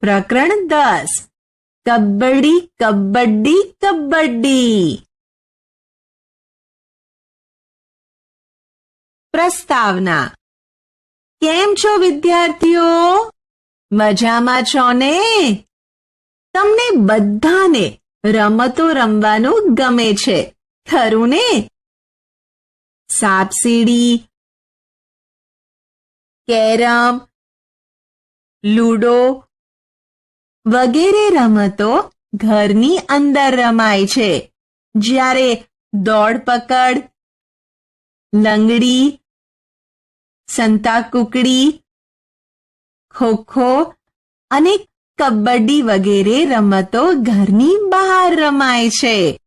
પ્રકરણ દસ. કબડ્ડી કબડ્ડી કબડ્ડી. પ્રસ્તાવના. કેમ છો વિદ્યાર્થીઓ? મજામાં છો ને? તમને બધાને રમતો રમવાનું ગમે છે. ખરું ને? સાપસીડી, કેરમ, લૂડો વગેરે રમતો ઘરની અંદર રમાય છે. જ્યારે દોડ પકડ, લંગડી સંતાકુકડી ખોખો અને કબડ્ડી વગેરે રમતો ઘરની બહાર રમાય છે.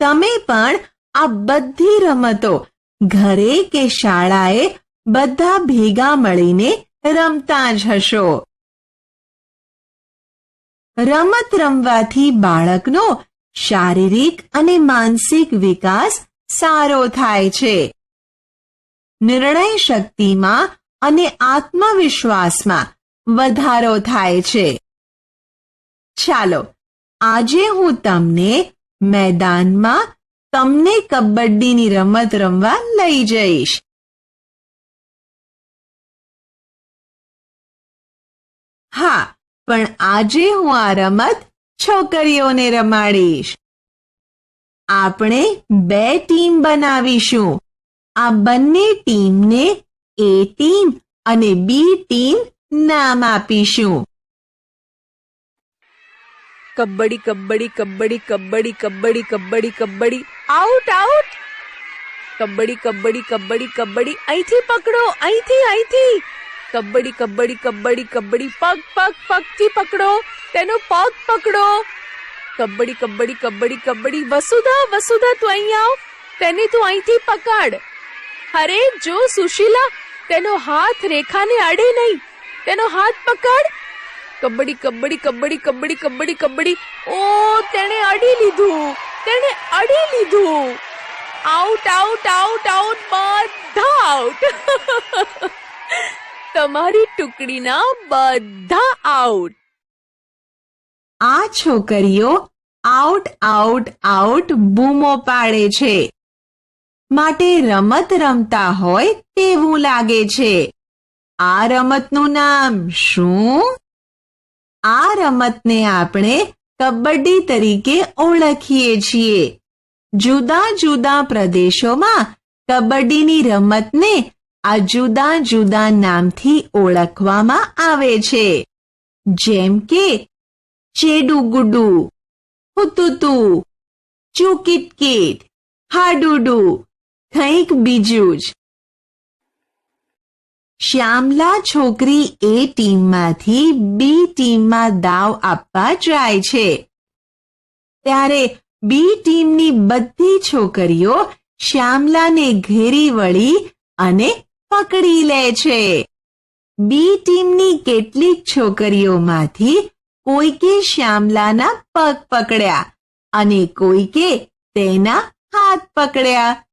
તમે પણ આ બધી રમતો ઘરે કે શાળાએ બધા ભેગા મળીને રમતા જ હશો. રમત રમવાથી બાળકનો શારીરિક અને માનસિક વિકાસ સારો થાય છે. નિર્ણય શક્તિમાં અને આત્મવિશ્વાસમાં વધારો થાય છે. ચાલો, આજે હું તમને મેદાનમાં તમને કબડ્ડીની રમત રમવા લઈ જઈશ. હા પણ આજે હું આ રમત છોકરીઓને રમાડીશ. આપણે બે ટીમ બનાવીશું. આ બંને ટીમને એ ટીમ અને બી ટીમ નામ આપીશું. Kabaddi kabaddi kabaddi kabaddi kabaddi kabaddi kabaddi. Out out kabaddi kabaddi kabaddi kabaddi. અહીંથી પકડો, અહીંથી અહીંથી. કબડ્ડી કબડ્ડી કબડ્ડી કબડ્ડી. પગ પગ, પગથી પકડો. તેનો પગ પકડો. કબડ્ડી કબડ્ડી કબડ્ડી કબડ્ડી. વસુધા વસુધા, તું અહીં આવ. તેને તું અહીંથી પકડ. અરે, જો સુશીલા, તેનો હાથ રેખાને અડે નહીં. તેનો હાથ પકડ. કબડ્ડી કબડ્ડી કબડ્ડી કબડ્ડી કબડ્ડી કબડ્ડી. ઓ, તેણે અડી લીધું. તેણે અડી લીધું. આઉટ આઉટ આઉટ આઉટ બધા. આઉટ તમારી ટુકડીના બધા આઉટ આ છોકરીઓ આઉટ આઉટ આઉટ બૂમો પાડે છે. માટે રમત રમતા હોય તેવું લાગે છે. આ રમતનું નામ શું? આ રમતને આપણે કબડ્ડી તરીકે ઓળખીએ છીએ. જુદા જુદા પ્રદેશોમાં કબડ્ડીની રમતને આ જુદા જુદા નામથી ઓળખવામાં આવે છે. જેમ કે, ચેડુગુડુ, હુતુતુ ચુકિટકિટ હાડુડુ, કંઈક બીજું જ. શ્યામલા છોકરી એ ટીમમાંથી બી ટીમમાં દાવ આપવા જાય છે. ત્યારે બી ટીમની બધી છોકરીઓ શ્યામલાને ઘેરી વળી અને પકડી લે છે. બી ટીમની કેટલીક છોકરીઓમાંથી કોઈકે શ્યામલાના પગ પકડ્યા અને કોઈકે તેના હાથ પકડ્યા.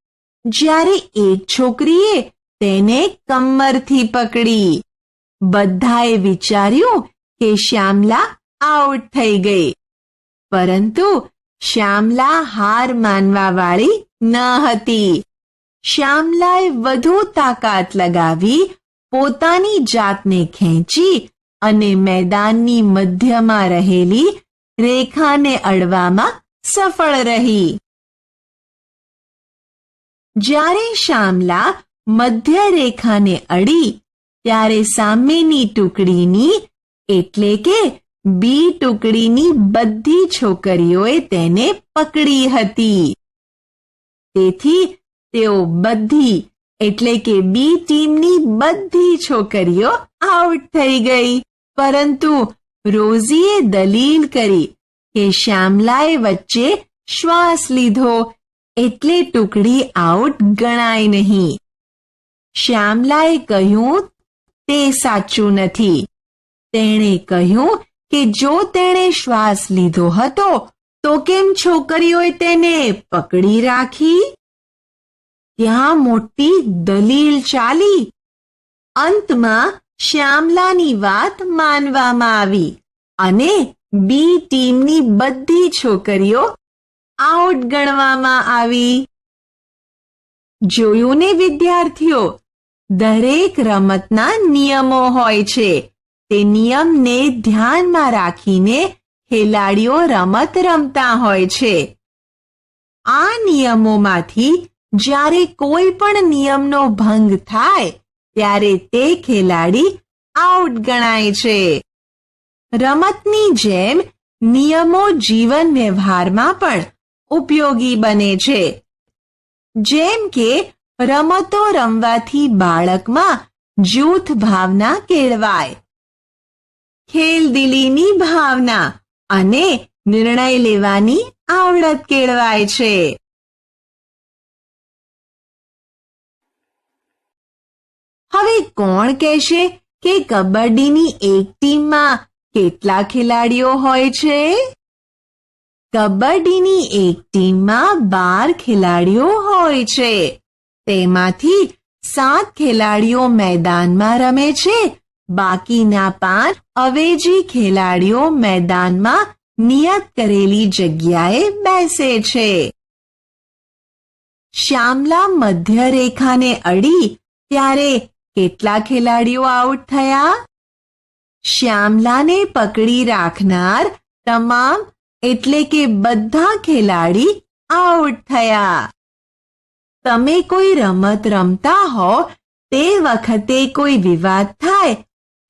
જ્યારે એક છોકરીએ તેને કમરથી પકડી, બધાએ વિચાર્યું કે શ્યામલા આઉટ થઈ ગઈ. પરંતુ શ્યામલા હાર માનવા વાળી ન હતી. શ્યામલાએ વધુ તાકાત લગાવી, પોતાની જાતને ખેંચી અને મેદાનની મધ્યમાં રહેલી રેખાને અડવામાં સફળ રહી. જ્યારે શ્યામલા મધ્ય રેખાને અડી, ત્યારે સામેની ટુકડીની, એટલે કે બી ટુકડીની બધી છોકરીઓએ તેને પકડી હતી. તેથી તેઓ બધી, એટલે કે બી ટીમની બધી છોકરીઓ આઉટ થઈ ગઈ. પરંતુ રોઝીએ દલીલ કરી કે શ્યામલાએ વચ્ચે શ્વાસ લીધો, એટલે ટુકડી આઉટ ગણાય નહીં. શ્યામલાએ કહ્યું, તે સાચું નથી. તેણે કહ્યું કે જો તેણે શ્વાસ લીધો હતો, તો કેમ છોકરીઓએ તેને પકડી રાખી? ત્યાં મોટી દલીલ ચાલી. અંતમાં શ્યામલાની વાત માનવામાં આવી અને બી ટીમની બધી છોકરીઓ આઉટ ગણવામાં આવી. જોયું ને વિદ્યાર્થીઓ, દરેક રમતના નિયમો હોય છે. તે નિયમને ધ્યાનમાં રાખીને ખેલાડીઓ રમત રમતા હોય છે. આ નિયમોમાંથી જ્યારે કોઈ પણ નિયમનો ભંગ થાય, ત્યારે તે ખેલાડી આઉટ ગણાય છે. રમતની જેમ નિયમો જીવન વ્યવહારમાં પણ ઉપયોગી બને છે. જેમ કે, રમતો રમવાથી બાળકમાં જૂથ ભાવના કેળવાય. ખેલદિલીની ભાવના અને નિર્ણય લેવાની આવડત કેળવાય છે. હવે કોણ કહેશે કે કબડ્ડીની એક ટીમમાં કેટલા ખેલાડીઓ હોય છે? કબડ્ડીની એક ટીમમાં બાર ખેલાડીઓ હોય છે. તેમાંથી સાત ખેલાડીઓ મેદાનમાં રમે છે. બાકીના પાંચ અવેજી ખેલાડીઓ મેદાનમાં નિયત કરેલી જગ્યાએ બેસે છે. શ્યામલા મધ્ય રેખાને અડી ત્યારે કેટલા ખેલાડીઓ આઉટ થયા? શ્યામલાને પકડી રાખનાર તમામ એટલે કે બધા ખેલાડી આઉટ થયા. તમે કોઈ રમત રમતા હો, તે વખતે કોઈ વિવાદ થાય,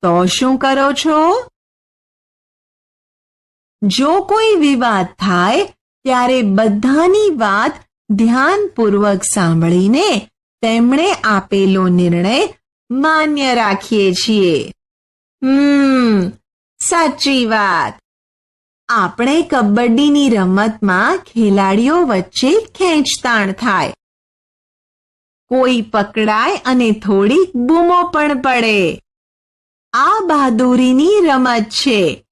તો શું કરો છો? જો કોઈ વિવાદ થાય, ત્યારે બધાની વાત ધ્યાનપૂર્વક સાંભળીને તેમણે આપેલો નિર્ણય માન્ય રાખીએ છીએ. હમ, સાચી વાત. આપણે કબડ્ડીની રમતમાં ખેલાડીઓ વચ્ચે ખેંચતાણ થાય. કોઈ પકડાય અને થોડીક બૂમો પણ પડે. આ બહાદુરીની રમત છે.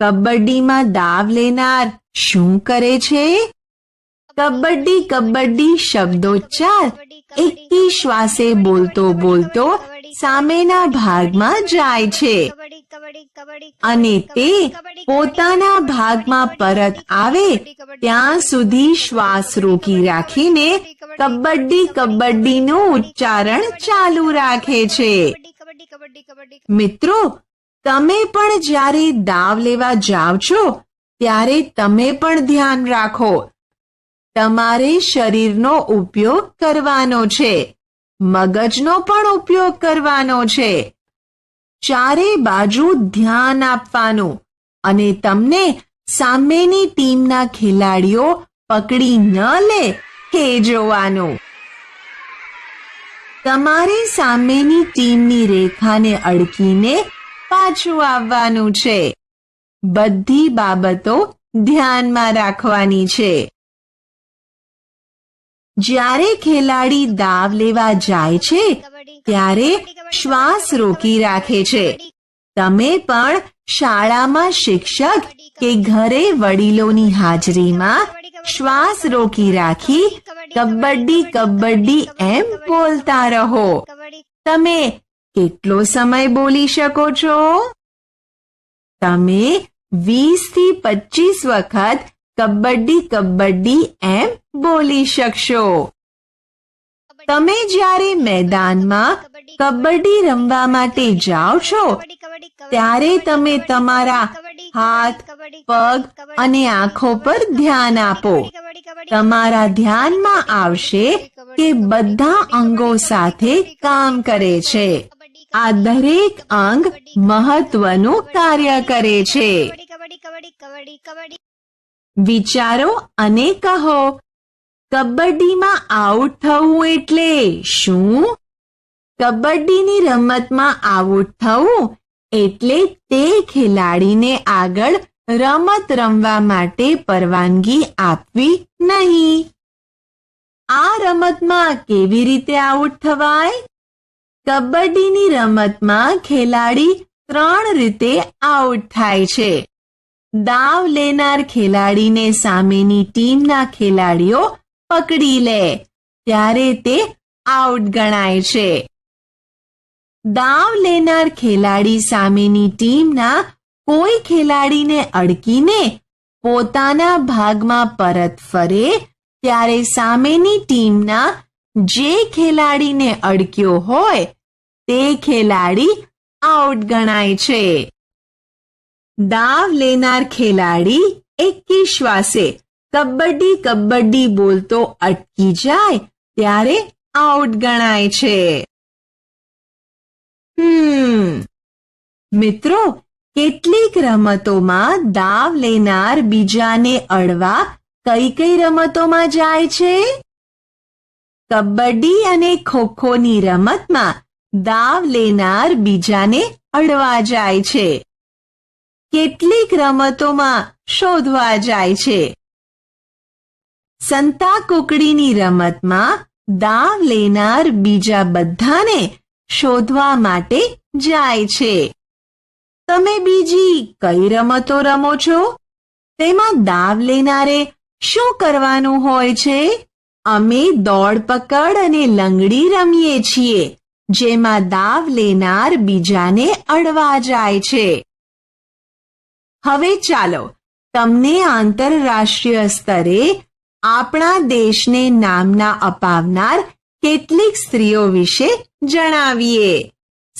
કબડ્ડીમાં દાવ લેનાર શું કરે છે? કબડ્ડી કબડ્ડી શબ્દોચ્ચાર એકી શ્વાસે બોલતો બોલતો સામેના ભાગમાં જાય છે. અને તે પોતાના ભાગમાં પરત આવે ત્યાં સુધી શ્વાસ રોકી રાખીને કબડ્ડી કબડ્ડીનું ઉચ્ચારણ ચાલુ રાખે છે. મિત્રો, તમે પણ જ્યારે દાવ લેવા જાવ છો, ત્યારે તમે પણ ધ્યાન રાખો. તમારે શરીરનો ઉપયોગ કરવાનો છે. મગજનો પણ ઉપયોગ કરવાનો છે. ચારે બાજુ ધ્યાન આપવાનું અને તમને સામેની ટીમના ખેલાડીઓ પકડી ન લે એ જોવાનું. તમારે સામેની ટીમની રેખાને અડકીને પાછું આવવાનું છે. બધી બાબતો ધ્યાનમાં રાખવાની છે. જ્યારે ખેલાડી દાવ લેવા જાય છે ત્યારે શ્વાસ રોકી રાખે છે. તમે પણ શાળામાં શિક્ષક કે ઘરે વડીલોની હાજરીમાં શ્વાસ રોકી રાખી કબડ્ડી કબડ્ડી એમ બોલતા રહો. તમે કેટલો સમય બોલી શકો છો? તમે વીસથી પચીસ વખત કબડ્ડી કબડ્ડી એમ બોલી શકશો તમે જ્યારે મેદાનમાં કબડ્ડી રમવા માટે જાઓ છો ત્યારે તમે તમારા હાથ પગ અને આંખો પર ધ્યાન આપો તમારા ધ્યાનમાં આવશે કે બધા અંગો સાથે કામ કરે છે આ દરેક અંગ મહત્વનું કાર્ય કરે છે વિચારો અને કહો, કબડ્ડીમાં આઉટ થવું એટલે શું? કબડ્ડીની રમતમાં આઉટ થવું એટલે તે ખેલાડીને આગળ રમત રમવા માટે પરવાનગી આપવી નહીં. આ રમતમાં કેવી રીતે આઉટ થવાય? કબડ્ડીની રમતમાં ખેલાડી ત્રણ રીતે આઉટ થાય છે. દાવ લેનાર ખેલાડીને સામેની ટીમના ખેલાડીઓ પકડી લે, ત્યારે તે આઉટ ગણાય છે. દાવ લેનાર ખેલાડી સામેની ટીમના કોઈ ખેલાડીને અડકીને પોતાના ભાગમાં પરત ફરે, ત્યારે સામેની ટીમના જે ખેલાડીને અડક્યો હોય, તે ખેલાડી આઉટ ગણાય છે. દાવ લેનાર ખેલાડી એકી શ્વાસે કબડ્ડી કબડ્ડી બોલતો અટકી જાય ત્યારે આઉટ ગણાય છે હમ મિત્રો કેટલીક રમતોમાં દાવ લેનાર બીજાને અડવા કઈ કઈ રમતોમાં જાય છે કબડ્ડી અને ખોખોની રમતમાં દાવ લેનાર બીજાને અડવા જાય છે કેટલીક રમતોમાં શોધવા જાય છે. સંતા કુકડીની રમતમાં દાવ લેનાર બીજા બધાને શોધવા માટે જાય છે. તમે બીજી કઈ રમતો રમો છો? તેમાં દાવ લેનારે શું કરવાનું હોય છે? અમે દોડ પકડ અને લંગડી રમીએ છીએ, જેમાં દાવ લેનાર બીજાને અડવા જાય છે. હવે ચાલો તમને આંતરરાષ્ટ્રીય સ્તરે આપણા દેશને નામના અપાવનાર કેટલીક સ્ત્રીઓ વિશે જણાવીએ.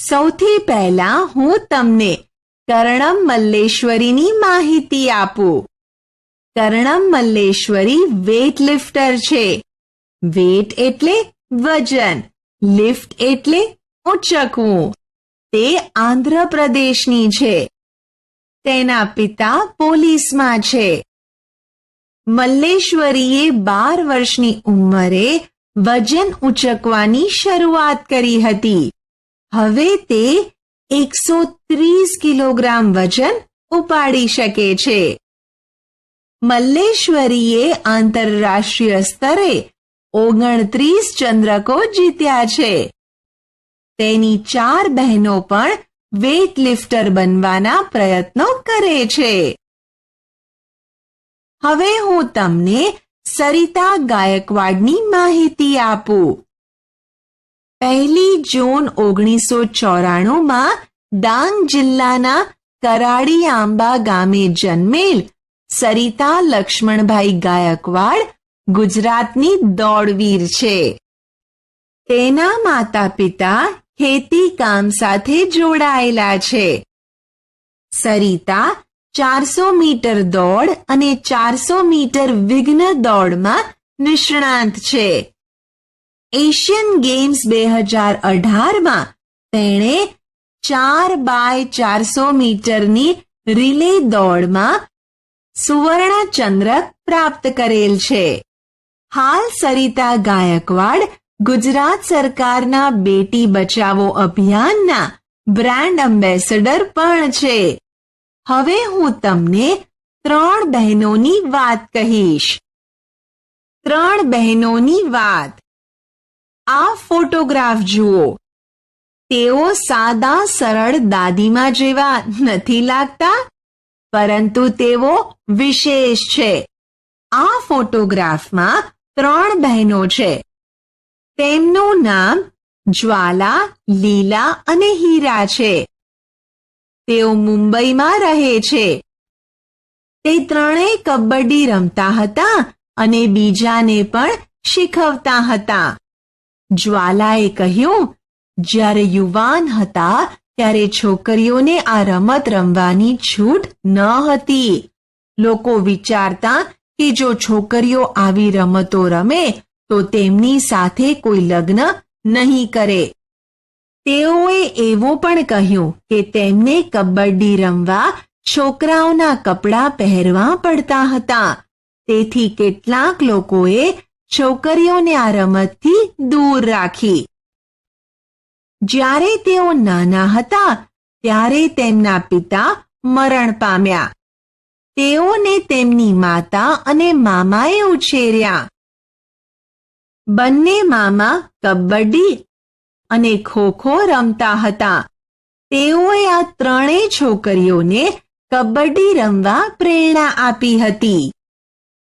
સૌથી પહેલા હું તમને કર્ણમ મલ્લેશ્વરીની માહિતી આપું. કર્ણમ મલ્લેશ્વરી વેટ લિફ્ટર છે. વેટ એટલે વજન, લિફ્ટ એટલે ઉચકવું તે આંધ્રપ્રદેશની છે. તેના પિતા પોલીસમાં છે. મલ્લેશ્વરીએ બાર વર્ષની ઉંમરે વજન ઉચકવાની શરૂઆત કરી હતી. હવે તે એકસો ત્રીસ કિલોગ્રામ વજન ઉપાડી શકે છે. મલ્લેશ્વરીએ આંતરરાષ્ટ્રીય સ્તરે ઓગણત્રીસ ચંદ્રકો જીત્યા છે. તેની ચાર બહેનો પણ વેટ લિફ્ટર બનવાના પ્રયત્નો કરે છે. હવે હું તમને સરિતા ગાયકવાડની માહિતી આપું. પહેલી જૂન ઓગણીસો ચોરાણુંમાં ડાંગ જિલ્લાના કરાડી આંબા ગામે જન્મેલ સરિતા લક્ષ્મણભાઈ ગાયકવાડ ગુજરાતની દોડવીર છે. તેના માતા પિતા ખેતી કામ સાથે જોડાયેલા છે. સરિતા ચારસો મીટર દોડ અને ચારસો મીટર વિઘ્ન દોડમાં નિષ્ણાંત છે. એશિયન ગેમ્સ બે હજાર અઢારમાં તેણે ચાર બાય ચારસો મીટરની રિલે દોડમાં સુવર્ણ ચંદ્રક પ્રાપ્ત કરેલ છે. હાલ સરિતા ગાયકવાડ ગુજરાત સરકારના બેટી બચાવો અભિયાનના બ્રાન્ડ એમ્બેસેડર પણ છે. હવે હું તમને ત્રણ બહેનોની વાત કહીશ. ત્રણ બહેનોની વાત. આ ફોટોગ્રાફ જુઓ. તેઓ સાદા, સરળ દાદીમા જેવા નથી લાગતા, પરંતુ તેઓ વિશેષ છે. આ ફોટોગ્રાફમાં ત્રણ બહેનો છે. તેમનું નામ જ્વાલા, લીલા અને હીરા છે. તેઓ મુંબઈમાં રહે છે. તે ત્રણેય કબડ્ડી રમતા હતા અને બીજાને પણ શીખવતા હતા. જ્વાલાએ કહ્યું, જ્યારે યુવાન હતા, ત્યારે છોકરીઓને આ રમત રમવાની છૂટ ન હતી. લોકો વિચારતા કે જો છોકરીઓ આવી રમતો રમે તો તેમની સાથે કોઈ લગ્ન નહીં કરે. તેઓએ એવું પણ કહ્યું કે તેમને કબડ્ડી રમવા છોકરાઓના કપડાં પહેરવા પડતા હતા. તેથી કેટલાક લોકોએ છોકરીઓને આ રમતથી દૂર રાખી. જ્યારે તેઓ નાના હતા, ત્યારે તેમના પિતા મરણ પામ્યા. તેઓને તેમની માતા અને મામાએ ઉછેર્યા. બંને મામા કબડ્ડી અને ખોખો રમતા હતા. તેઓએ આ ત્રણેય છોકરીઓને કબડ્ડી રમવા પ્રેરણા આપી હતી.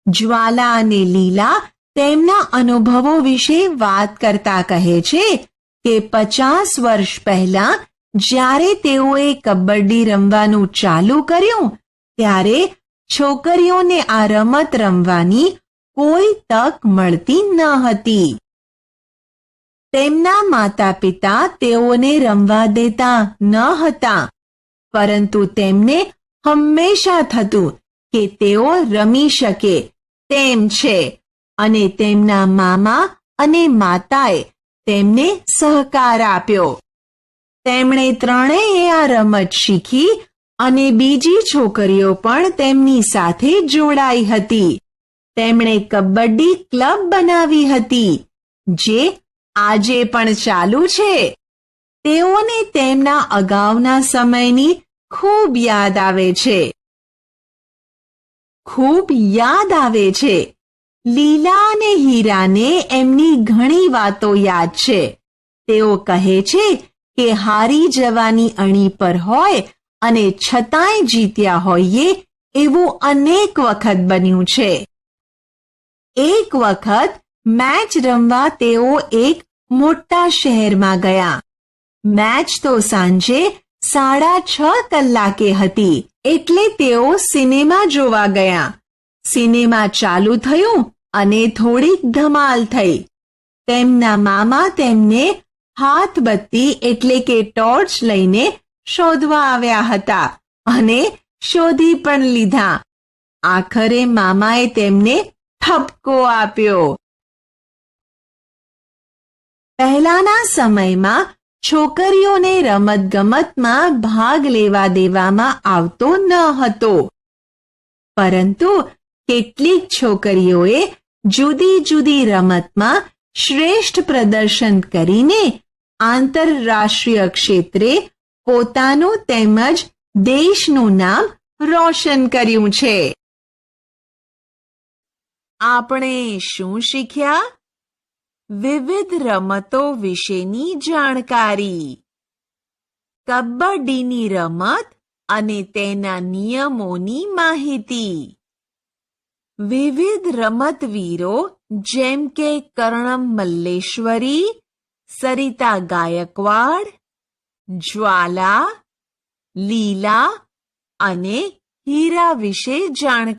જ્વાલા અને લીલા તેમના અનુભવો વિશે વાત કરતા કહે છે કે પચાસ વર્ષ પહેલા જ્યારે તેઓએ કબડ્ડી રમવાનું ચાલુ કર્યું, ત્યારે છોકરીઓને આ રમત રમવાની કોઈ તક મળતી ન હતી. તેમના માતા પિતા તેઓને રમવા દેતા ન હતા. પરંતુ તેમને હંમેશા થતું કે તેઓ રમી શકે તેમ છે. અને તેમના મામા અને માતાએ તેમને સહકાર આપ્યો. તેમણે ત્રણેય આ રમત શીખી અને બીજી છોકરીઓ પણ તેમની સાથે જોડાઈ હતી. તેમણે કબડ્ડી ક્લબ બનાવી હતી, જે આજે પણ ચાલુ છે. તેઓને તેમના અગાઉના સમયની ખૂબ યાદ આવે છે. ખૂબ યાદ આવે છે. લીલા અને હીરાને એમની ઘણી વાતો યાદ છે. તેઓ કહે છે કે હારી જવાની અણી પર હોય અને છતાંય જીત્યા હોઈએ એવું અનેક વખત બન્યું છે. એક વખત મેચ રમવા તેઓ એક મોટા શહેરમાં ગયા. મેચ તો સાંજે સાડા છ કલાકે હતી, એટલે તેઓ સિનેમા જોવા ગયા. સિનેમા ચાલુ થયું અને થોડીક ધમાલ થઈ. તેમના મામા તેમને હાથ બત્તી એટલે કે ટોર્ચ લઈને શોધવા આવ્યા હતા અને શોધી પણ લીધા. આખરે મામાએ તેમને ઠપકો આપ્યો. પહેલાના સમયમાં છોકરીઓને રમતગમતમાં ભાગ લેવા દેવામાં આવતો ન હતો. પરંતુ કેટલીક છોકરીઓએ જુદી જુદી રમતમાં શ્રેષ્ઠ પ્રદર્શન કરીને આંતરરાષ્ટ્રીય ક્ષેત્રે પોતાનું તેમજ દેશનું નામ રોશન કર્યું છે. આપણે શું શીખ્યા? વિવિધ રમતો વિશેની જાણકારી. કબડ્ડીની રમત અને તેના નિયમોની માહિતી. વિવિધ રમતવીરો જેમ કે કર્ણમ મલ્લેશ્વરી, સરિતા ગાયકવાડ, જ્વાલા, લીલા અને હીરા વિશે જાણ